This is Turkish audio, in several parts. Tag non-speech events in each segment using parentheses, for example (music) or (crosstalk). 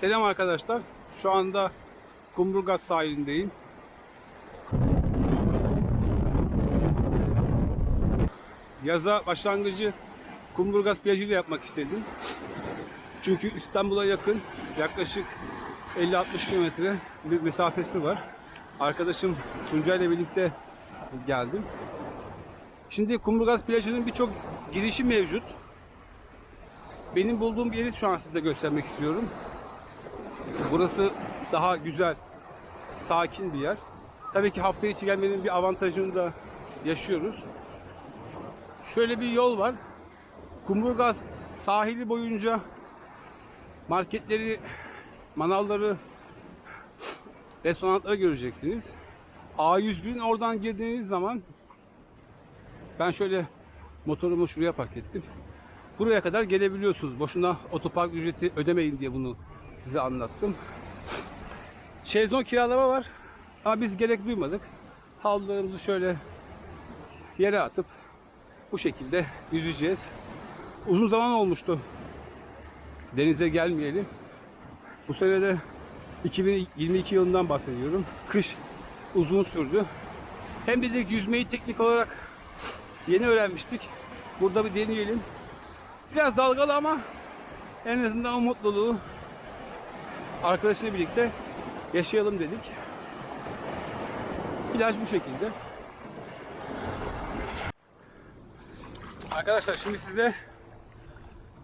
Selam arkadaşlar. Şu anda Kumburgaz sahilindeyim. Yaza başlangıcı Kumburgaz plajıyla yapmak istedim. Çünkü İstanbul'a yakın yaklaşık 50-60 kilometre bir mesafesi var. Arkadaşım Tuncay ile birlikte geldim. Şimdi Kumburgaz plajının birçok girişi mevcut. Benim bulduğum yeri şu an size göstermek istiyorum. Burası daha güzel, sakin bir yer. Tabii ki hafta içi gelmenin bir avantajını da yaşıyoruz. Şöyle bir yol var. Kumburgaz sahili boyunca marketleri, manavları, restoranları göreceksiniz. A101'in oradan girdiğiniz zaman ben şöyle motorumu şuraya park ettim. Buraya kadar gelebiliyorsunuz. Boşuna otopark ücreti ödemeyin diye bunu size anlattım. Şezlong kiralama var. Ama biz gerek duymadık. Havlularımızı şöyle yere atıp bu şekilde yüzeceğiz. Uzun zaman olmuştu. Denize gelmeyelim. Bu sene de 2022 yılından bahsediyorum. Kış uzun sürdü. Hem dedik yüzmeyi teknik olarak yeni öğrenmiştik. Burada bir deneyelim. Biraz dalgalı ama en azından o mutluluğu arkadaşıyla birlikte yaşayalım dedik. Plaj bu şekilde. Arkadaşlar şimdi size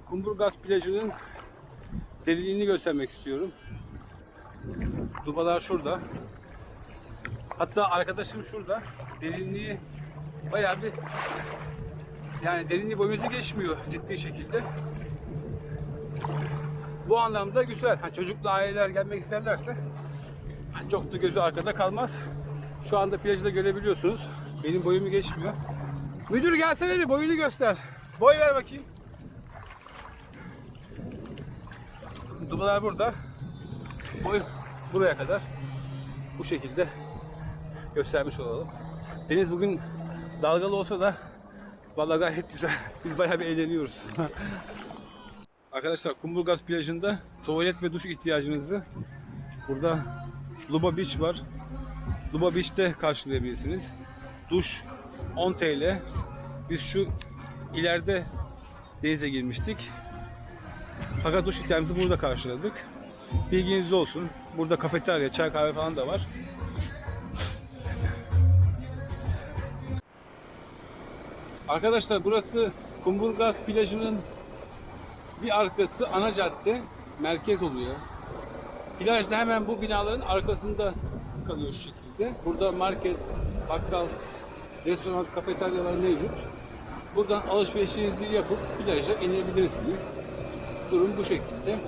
Kumburgaz plajının derinliğini göstermek istiyorum. Dubalar şurada. Hatta arkadaşım şurada. Derinliği bayağı bir yani derinliği boyumuzu geçmiyor ciddi şekilde. Bu anlamda güzel. Ha, çocuklu aileler gelmek isterlerse çok da gözü arkada kalmaz. Şu anda plajı da görebiliyorsunuz. Benim boyumu geçmiyor. Müdür gelsene bir boyunu göster. Boy ver bakayım. Dubalar burada. Boy buraya kadar. Bu şekilde göstermiş olalım. Deniz bugün dalgalı olsa da vallahi gayet güzel. Biz bayağı bir eğleniyoruz. (laughs) Arkadaşlar Kumburgaz plajında tuvalet ve duş ihtiyacınızı burada Luba Beach var. Luba Beach'te karşılayabilirsiniz. Duş 10 TL. Biz şu ileride denize girmiştik. Fakat duş ihtiyacımızı burada karşıladık. Bilginiz olsun. Burada kafeterya, çay kahve falan da var. Arkadaşlar burası Kumburgaz plajının bir arkası ana cadde, merkez oluyor. Plaj da hemen bu binaların arkasında kalıyor şu şekilde. Burada market, bakkal, restoran, kafeteryalar mevcut. Buradan alışverişinizi yapıp plaja inebilirsiniz. Durum bu şekilde.